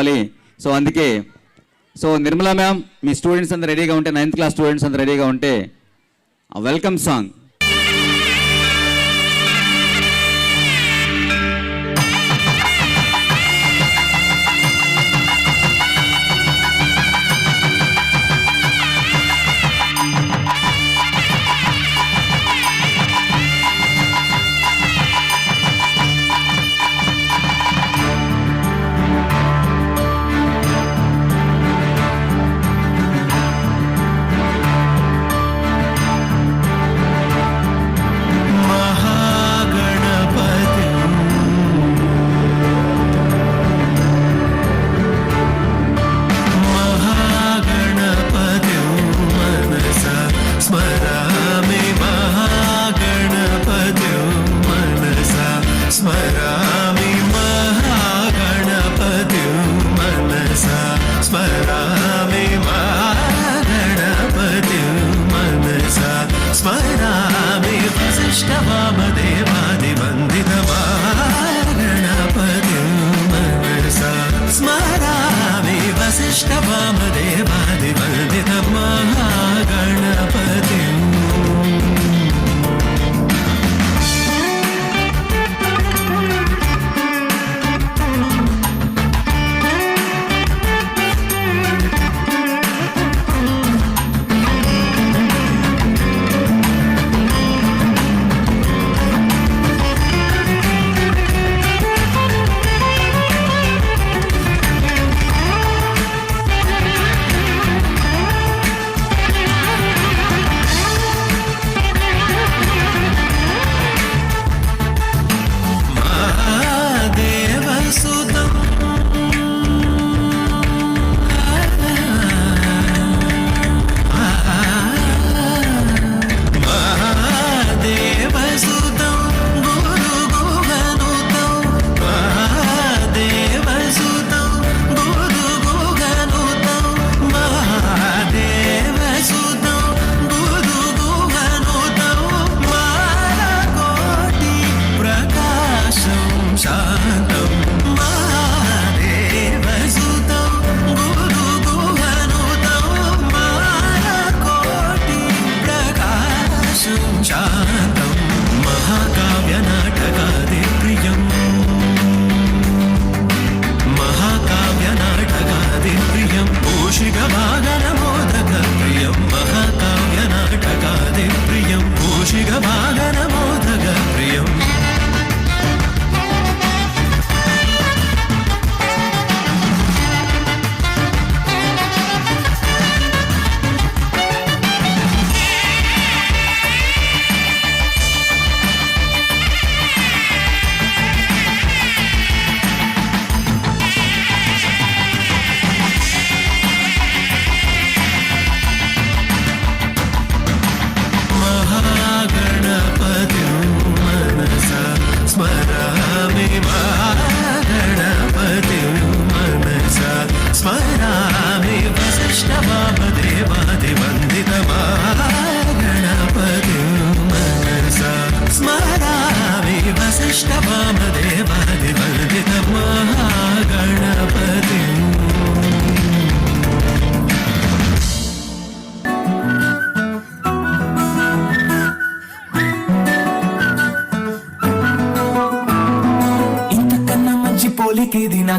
చేసుకోవాలి సో అందుకే so Nirmala ma'am మీ స్టూడెంట్స్ అంతా రెడీగా ఉంటే నైన్త్ క్లాస్ స్టూడెంట్స్ అంతా రెడీగా ఉంటే వెల్కమ్ సాంగ్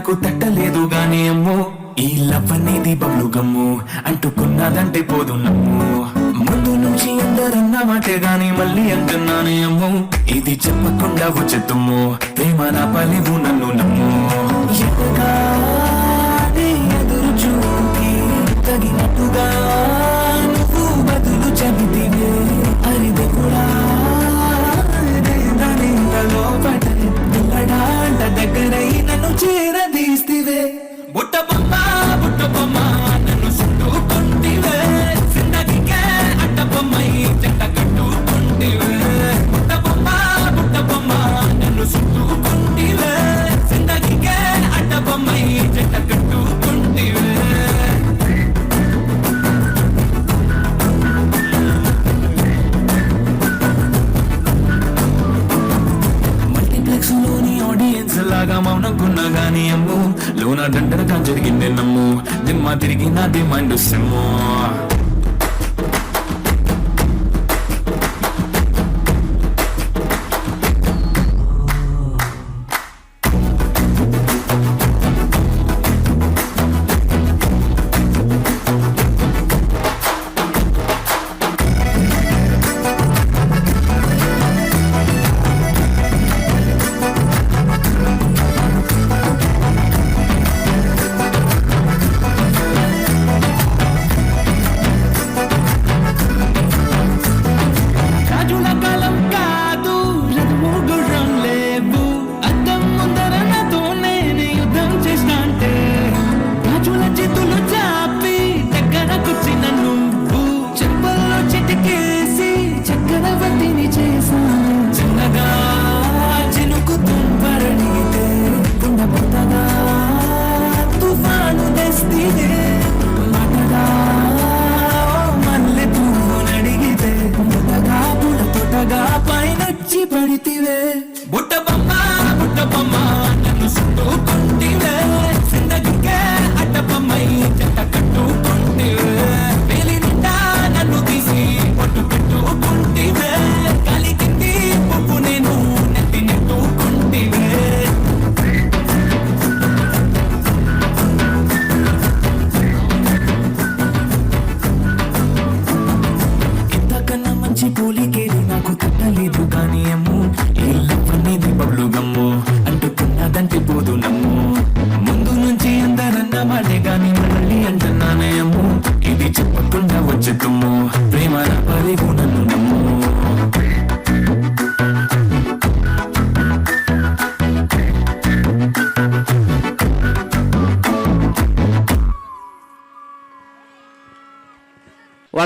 నాకు తట్టలేదు గాని అమ్మో ఈ లవ్ అనేది బబ్లు గమ్ము అంటుకున్నదంటే పోదు నమ్ము. ముందు నుంచి అందరన్న మాటే గాని మళ్ళీ అంటున్నానే అమ్ము. ఇది చెప్పకుండా వచ్చెత్తుము ప్రేమ నా పలివు నన్ను నమ్ము. ఎదురు చూపి తగినట్టుగా నువ్వు బదులు చెబితివే అరిది కూడా దగ్గరై నన్ను చేరదీస్తివే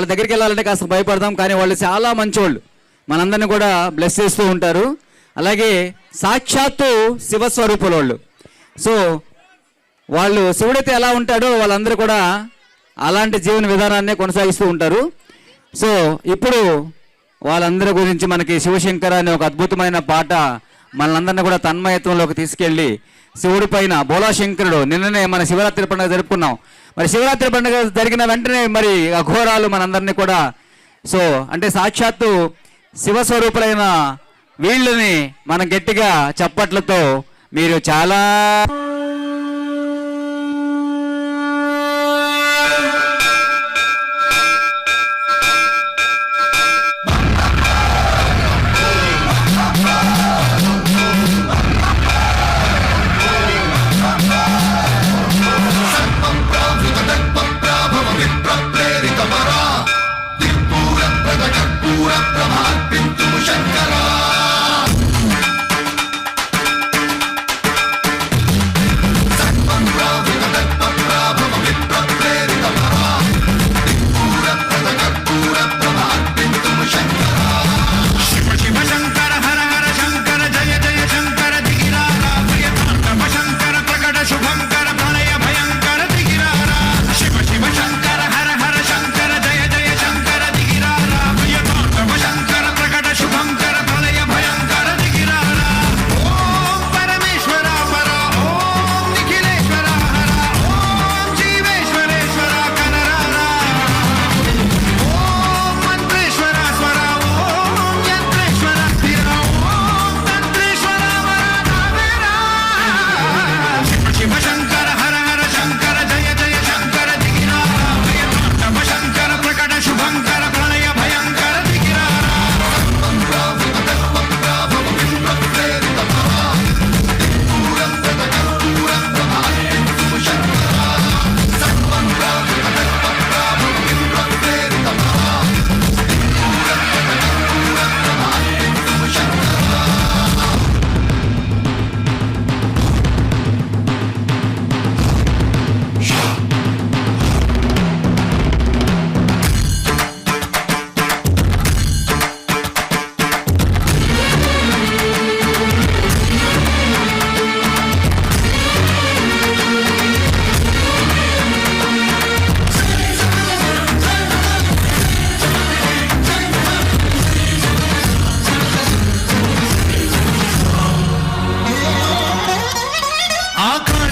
వారి దగ్గరికి వెళ్ళాలంటే కాస్త భయపడతాం కానీ వాళ్ళు చాలా మంచోళ్ళు. మనందరిని కూడా బ్లెస్ చేస్తూ ఉంటారు. అలాగే సాక్షాత్తు శివస్వరూపుల వాళ్ళు సో వాళ్ళు శివుడైతే ఎలా ఉంటాడో వాళ్ళందరూ కూడా అలాంటి జీవన విధానాన్ని కొనసాగిస్తూ ఉంటారు. సో ఇప్పుడు వాళ్ళందరి గురించి మనకి శివశంకర అనే ఒక అద్భుతమైన పాట మనందరిని కూడా తన్మయత్వంలోకి తీసుకెళ్ళి శివుడి పైన బోలాశంకరుడు నిన్ననే మన శివరాత్రి పండుగ జరుపుకున్నాం. మరి శివరాత్రి పండుగ జరిగిన వెంటనే మరి అఘోరాలు మనందరినీ కూడా సో అంటే సాక్షాత్తు శివస్వరూపులైన వీళ్ళని మనం గట్టిగా చప్పట్లతో మీరు చాలా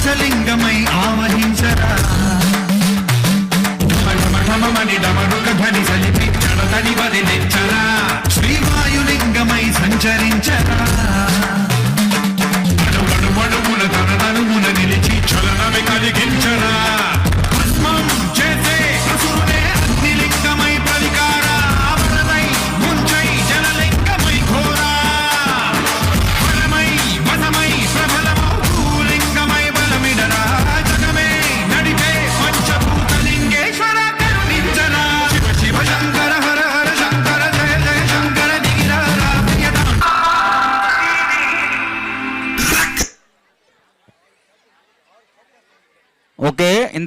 పంచలింగమై ఆవహించరా. మఠమమని డమరుక ధని సలిపి చడతని బలి నెచ్చరా. శ్రీవాయులింగమై సంచరించరా. మడుమడుమున తనదనుమున నిలిచి చలనమి కలిగించరా.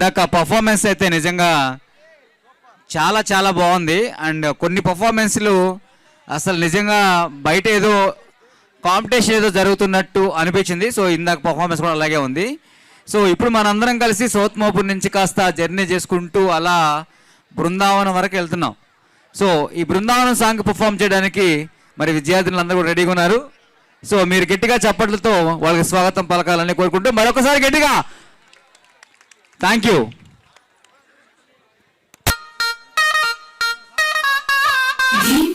ఇందాక పర్ఫార్మెన్స్ అయితే నిజంగా చాలా చాలా బాగుంది. అండ్ కొన్ని పర్ఫార్మెన్స్లు అసలు నిజంగా బయట ఏదో కాంపిటీషన్ ఏదో జరుగుతున్నట్టు అనిపించింది. సో ఇందాక పర్ఫార్మెన్స్ కూడా అలాగే ఉంది. సో ఇప్పుడు మనందరం కలిసి సౌత్ మోపూర్ నుంచి కాస్త జర్నీ చేసుకుంటూ అలా బృందావనం వరకు వెళ్తున్నాం. సో ఈ బృందావనం సాంగ్ పర్ఫామ్ చేయడానికి మరి విద్యార్థులు అందరూ కూడా రెడీగా ఉన్నారు. సో మీరు గట్టిగా చప్పట్లతో వాళ్ళకి స్వాగతం పలకాలని కోరుకుంటూ మరొకసారి గట్టిగా thank you Brindavanam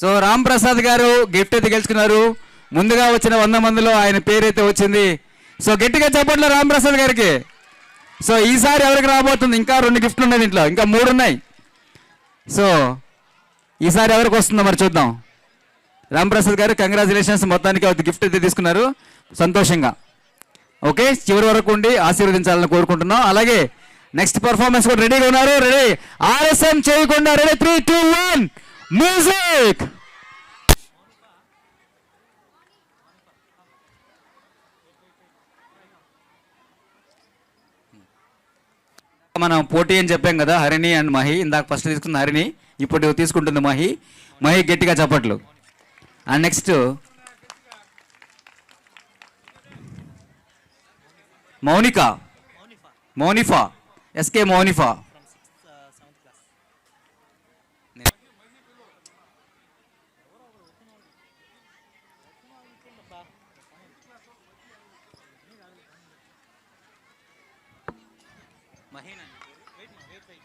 so Ram Prasad garu gift అయితే గెలుచుకున్నారు. ముందుగా వచ్చిన వంద మందిలో ఆయన పేరైతే వచ్చింది. సో గట్టిగా చెప్పట్లో రామ్ ప్రసాద్ గారికి. సో ఈసారి ఎవరికి రాబోతుంది? ఇంకా రెండు గిఫ్ట్లు ఉన్నాయి దీంట్లో. ఇంకా మూడు ఉన్నాయి. సో ఈసారి ఎవరికి వస్తుందో మరి చూద్దాం. రామ్ ప్రసాద్ గారు కంగ్రాచులేషన్స్ మొత్తానికి గిఫ్ట్ అయితే తీసుకున్నారు. సంతోషంగా. ఓకే చివరి వరకు ఉండి ఆశీర్వదించాలని కోరుకుంటున్నాం. అలాగే నెక్స్ట్ పర్ఫార్మెన్స్ కూడా రెడీగా ఉన్నారు. రెడీ ఆలస్యం చేయకుండా ready three two one music మనం పోటీ అని చెప్పాం కదా హరిణి అండ్ మహి. ఇందాక ఫస్ట్ తీసుకున్న హరిణి ఇప్పుడు తీసుకుంటుంది మహి. మహి గట్టిగా చప్పట్లు. And next Mounika. మౌనిఫా. ఎస్కే మౌనిఫా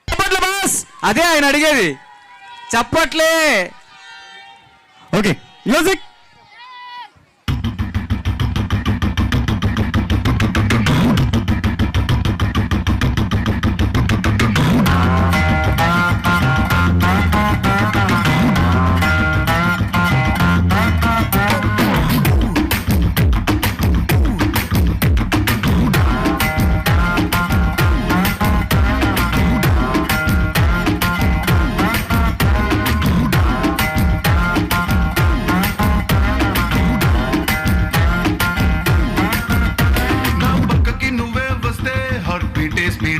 చప్పట్లు బాస్ అదే ఆయన అడిగేది. చప్పట్లే. Okay. Music.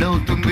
middle do.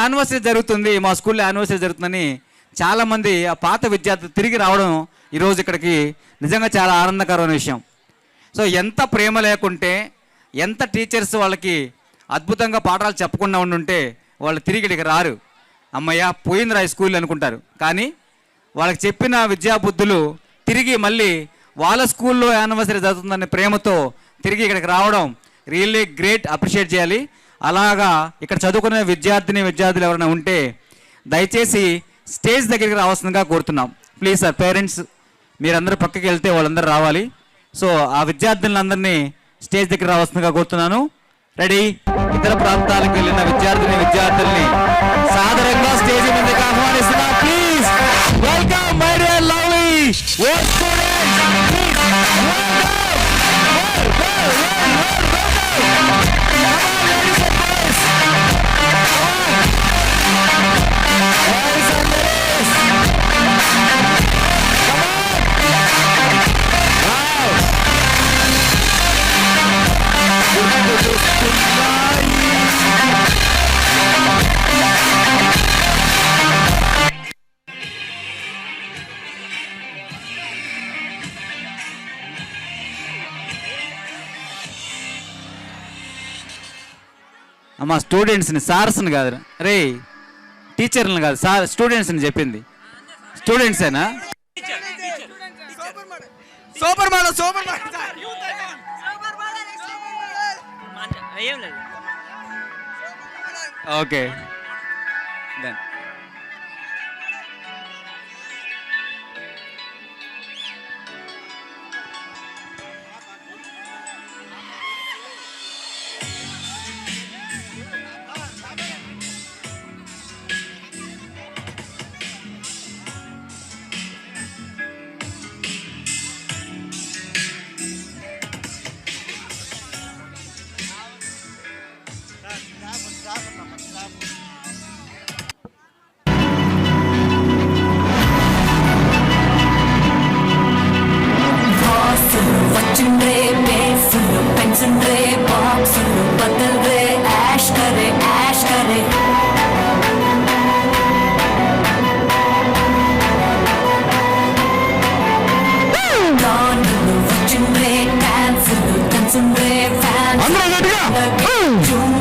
Anniversary జరుగుతుంది. మా స్కూల్లో యానివర్సరీ జరుగుతుందని చాలామంది ఆ పాత విద్యార్థులు తిరిగి రావడం ఈరోజు ఇక్కడికి నిజంగా చాలా ఆనందకరమైన విషయం. సో ఎంత ప్రేమ లేకుంటే ఎంత టీచర్స్ వాళ్ళకి అద్భుతంగా పాఠాలు చెప్పకుండా ఉండుంటే వాళ్ళు తిరిగి ఇక్కడికి రారు. అమ్మయ్య పోయిందిరా ఈ స్కూల్ అనుకుంటారు. కానీ వాళ్ళకి చెప్పిన విద్యాబుద్ధులు తిరిగి మళ్ళీ వాళ్ళ స్కూల్లో యానివర్సరీ జరుగుతుందనే ప్రేమతో తిరిగి ఇక్కడికి రావడం రియల్లీ గ్రేట్ అప్రిషియేట్ చేయాలి. అలాగా ఇక్కడ చదువుకునే విద్యార్థిని విద్యార్థులు ఎవరైనా ఉంటే దయచేసి స్టేజ్ దగ్గరికి రావాల్సిందిగా కోరుతున్నాం ప్లీజ్ సార్ పేరెంట్స్ మీరందరూ పక్కకి వెళ్తే వాళ్ళందరూ రావాలి సో ఆ విద్యార్థులందరినీ స్టేజ్ దగ్గర రావాల్సిందిగా కోరుతున్నాను రెడీ ఇతర ప్రాంతాలకు వెళ్ళిన విద్యార్థిని విద్యార్థుల్ని సాధారణంగా స్టేజ్ మీదకి ఆహ్వానిస్తున్నా please welcome my dear lovely అమ్మ స్టూడెంట్స్ని సార్స్ని కాదు రే టీచర్లను కాదు సార్ స్టూడెంట్స్ని చెప్పింది. స్టూడెంట్సేనా super model super model okay. అందరూ గట్టిగా.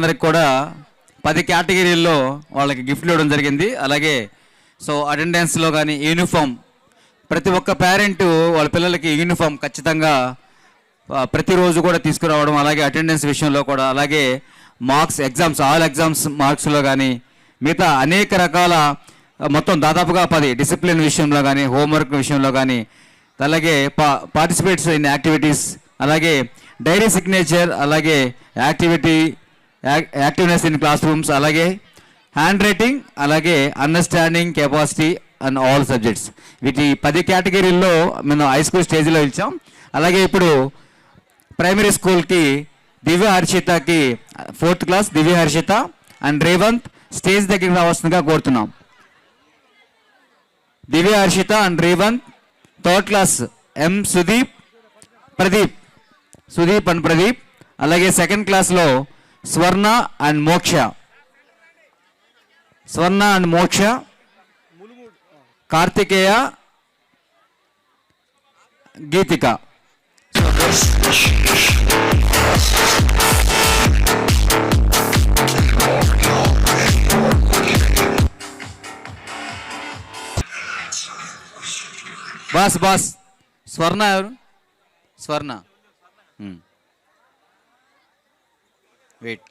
వాళ్ళందరికీ కూడా పది కేటగిరీల్లో వాళ్ళకి గిఫ్ట్లు ఇవ్వడం జరిగింది. అలాగే సో అటెండెన్స్లో కానీ యూనిఫామ్ ప్రతి ఒక్క పేరెంట్ వాళ్ళ పిల్లలకి యూనిఫామ్ ఖచ్చితంగా ప్రతిరోజు కూడా తీసుకురావడం అలాగే అటెండెన్స్ విషయంలో కూడా అలాగే మార్క్స్ ఎగ్జామ్స్ ఆల్ ఎగ్జామ్స్ మార్క్స్లో కానీ మిగతా అనేక రకాల మొత్తం దాదాపుగా పది డిసిప్లిన్ విషయంలో కానీ హోంవర్క్ విషయంలో కానీ అలాగే పా పార్టిసిపేట్స్ ఇన్ యాక్టివిటీస్ అలాగే డైరీ సిగ్నేచర్ అలాగే activity activeness in class rooms అలాగే హ్యాండ్ రైటింగ్ అలాగే understanding capacity and all subjects. వీటి పది కేటగిరీల్లో మేము హై స్కూల్ స్టేజ్లో ఇచ్చాం. అలాగే ఇప్పుడు ప్రైమరీ స్కూల్కి Divya హర్షితకి fourth class Divya Harshitha and Revanth stage దగ్గరికి రావాల్సిందిగా కోరుతున్నాం. Divya Harshitha and Revanth third class M Sudeep Pradeep Sudeep and Pradeep అలాగే సెకండ్ క్లాస్లో Swarna and Moksha. Swarna and Moksha. Karthikeya Geethika. Boss boss. Swarna ఎవరు? Swarna. Wait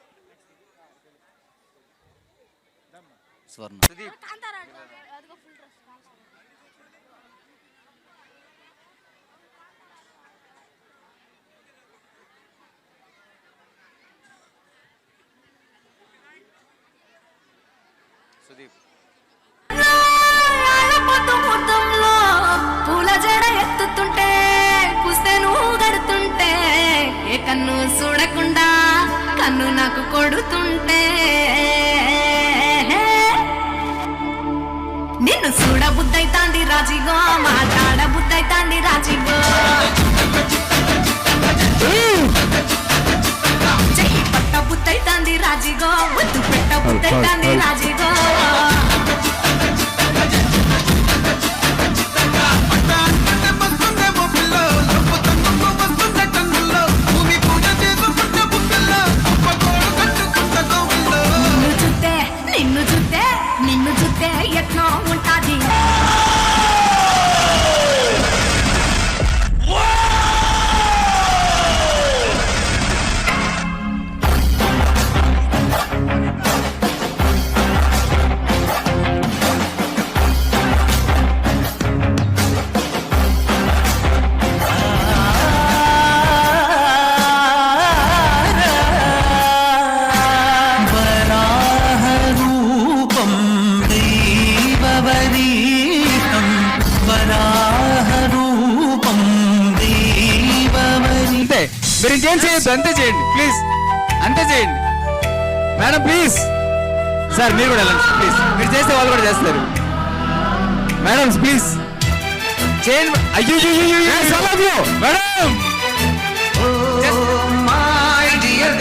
Swarna Sudeep. పూల జడ ఎత్తుతుంటే గడుతుంటే ఏ కన్ను చూడకుండా నన్ను నాకు కొడుతుంటే. నిన్ను చూడబుద్దైతాంది రాజిగో మాట్లాడబుద్దైతాంది రాజీగో. చెయ్యి పట్ట బుద్ధైతోంది రాజీగో రాజిగో వద్దు పెట్టబుద్దైతాంది రాజీగో. ఇంకేం చేయొద్దు అంతే చేయండి ప్లీజ్ అంతే చేయండి. మేడం ప్లీజ్ సార్ మీరు కూడా వెళ్ళండి ప్లీజ్ మీరు చేస్తే వాళ్ళు కూడా చేస్తారు. మేడం ప్లీజ్ చేయండి. అయ్యో మేడం మై డియర్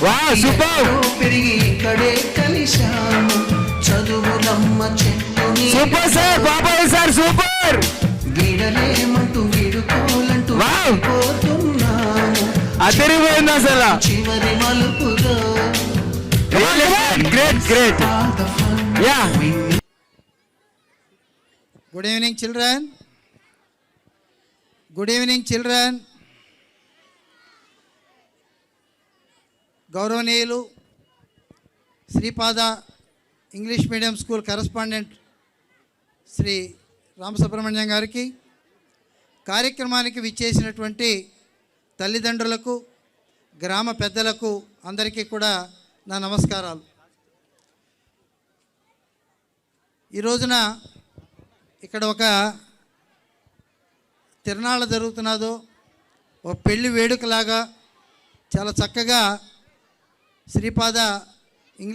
ఎక్కడో Wow, super. ఎక్కడో పెరిగి ఇక్కడే కలిశాము. చదువులమ్మ చెట్టుని సూపర్ సార్ బాబాయ్ సార్ సూపర్. వీడలేమంటూ వీడుకోలంటూ Wow. పోతున్నాము. అదిరిపోయింది అసలు. చివరి మలుపులో great great all the fun yeah good evening children good evening children గౌరవనీయులు Sripada English medium school correspondent Sri Ramasubrahmanyam గారికి కార్యక్రమానికి విచ్చేసినటువంటి తల్లిదండ్రులకు గ్రామ పెద్దలకు అందరికీ కూడా నా నమస్కారాలు. ఈ రోజున ఇక్కడ ఒక తిరణాళ్ళ జరుగుతున్నదో ఒక పెళ్ళి వేడుకలాగా చాలా చక్కగా శ్రీపాద